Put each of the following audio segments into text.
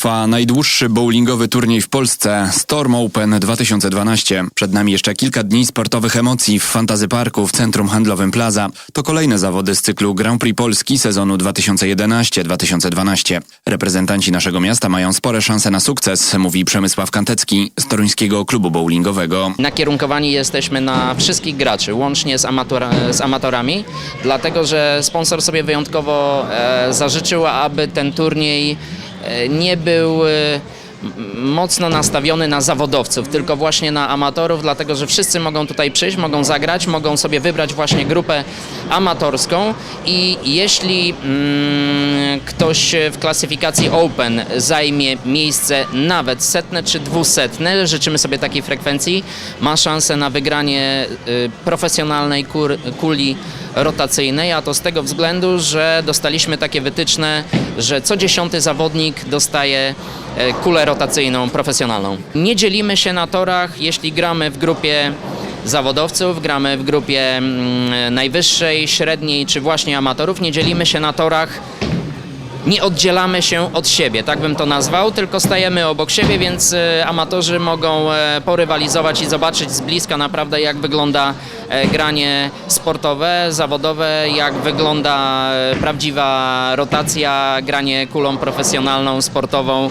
trwa najdłuższy bowlingowy turniej w Polsce Storm Open 2012. Przed nami jeszcze kilka dni sportowych emocji w Fantazy Parku w Centrum Handlowym Plaza. To kolejne zawody z cyklu Grand Prix Polski sezonu 2011-2012. Reprezentanci naszego miasta mają spore szanse na sukces, mówi Przemysław Kantecki z Toruńskiego Klubu Bowlingowego. Nakierunkowani jesteśmy na wszystkich graczy, łącznie z, amatora, z amatorami, dlatego że sponsor sobie wyjątkowo e, zażyczył, aby ten turniej nie był e, mocno nastawiony na zawodowców, tylko właśnie na amatorów, dlatego że wszyscy mogą tutaj przyjść, mogą zagrać, mogą sobie wybrać właśnie grupę amatorską i jeśli mm, ktoś w klasyfikacji Open zajmie miejsce nawet setne czy dwusetne, życzymy sobie takiej frekwencji, ma szansę na wygranie y, profesjonalnej kur, kuli rotacyjnej, a to z tego względu, że dostaliśmy takie wytyczne, że co dziesiąty zawodnik dostaje e, kulę rotacyjną profesjonalną. Nie dzielimy się na torach, jeśli gramy w grupie zawodowców, gramy w grupie mm, najwyższej, średniej czy właśnie amatorów. Nie dzielimy się na torach nie oddzielamy się od siebie, tak bym to nazwał, tylko stajemy obok siebie, więc e, amatorzy mogą e, porywalizować i zobaczyć z bliska naprawdę jak wygląda e, granie sportowe, zawodowe, jak wygląda prawdziwa rotacja, granie kulą profesjonalną, sportową.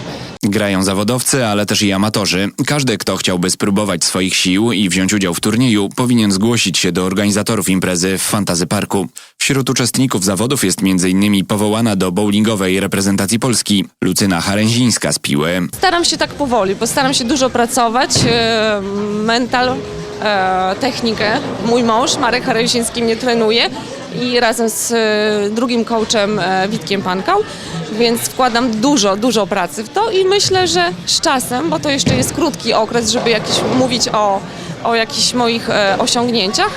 Grają zawodowcy, ale też i amatorzy. Każdy, kto chciałby spróbować swoich sił i wziąć udział w turnieju, powinien zgłosić się do organizatorów imprezy w Fantazy Parku. Wśród uczestników zawodów jest m.in. powołana do bowlingowej reprezentacji Polski Lucyna Haręzińska z Piły. Staram się tak powoli, bo staram się dużo pracować. e, Mental, e, technikę. Mój mąż, Marek Haresiński, mnie trenuje i razem z e, drugim coachem, e, Witkiem Pankał, więc wkładam dużo, dużo pracy w to i myślę, że z czasem, bo to jeszcze jest krótki okres, żeby jakiś, mówić o, o jakichś moich e, osiągnięciach,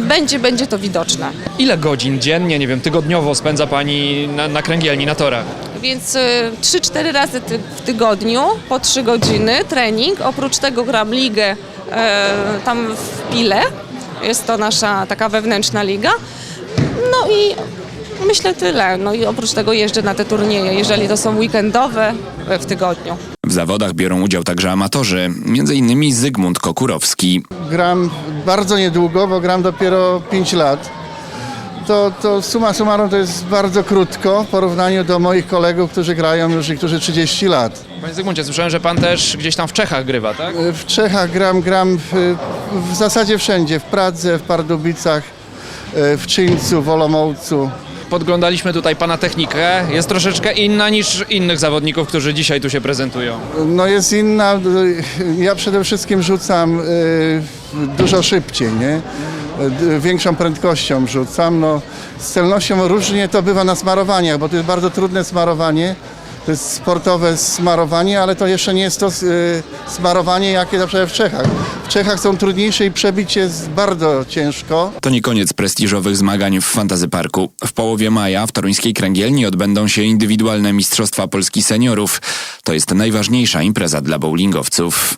będzie, będzie to widoczne. Ile godzin dziennie, nie wiem, tygodniowo spędza Pani na, na kręgielni, na torach? Więc y, 3-4 razy ty, w tygodniu, po 3 godziny trening. Oprócz tego gram ligę e, tam w Pile. Jest to nasza taka wewnętrzna liga. No i myślę tyle. No i oprócz tego jeżdżę na te turnieje, jeżeli to są weekendowe e, w tygodniu. W zawodach biorą udział także amatorzy, m.in. Zygmunt Kokurowski. Gram bardzo niedługo, bo gram dopiero 5 lat. To, to suma summarum to jest bardzo krótko w porównaniu do moich kolegów, którzy grają już niektórzy 30 lat. Panie Zygmuncie, słyszałem, że Pan też gdzieś tam w Czechach grywa, tak? W Czechach gram, gram w, w zasadzie wszędzie, w Pradze, w Pardubicach, w Czyńcu, w Olomoucu. Podglądaliśmy tutaj Pana technikę. Jest troszeczkę inna niż innych zawodników, którzy dzisiaj tu się prezentują. No jest inna, ja przede wszystkim rzucam y, dużo szybciej, nie? Większą prędkością rzucam. No, z celnością różnie to bywa na smarowaniach, bo to jest bardzo trudne smarowanie. To jest sportowe smarowanie, ale to jeszcze nie jest to y, smarowanie, jakie na przykład w Czechach. W Czechach są trudniejsze i przebić jest bardzo ciężko. To nie koniec prestiżowych zmagań w Fantazy Parku. W połowie maja w toruńskiej kręgielni odbędą się indywidualne Mistrzostwa Polski Seniorów. To jest najważniejsza impreza dla bowlingowców.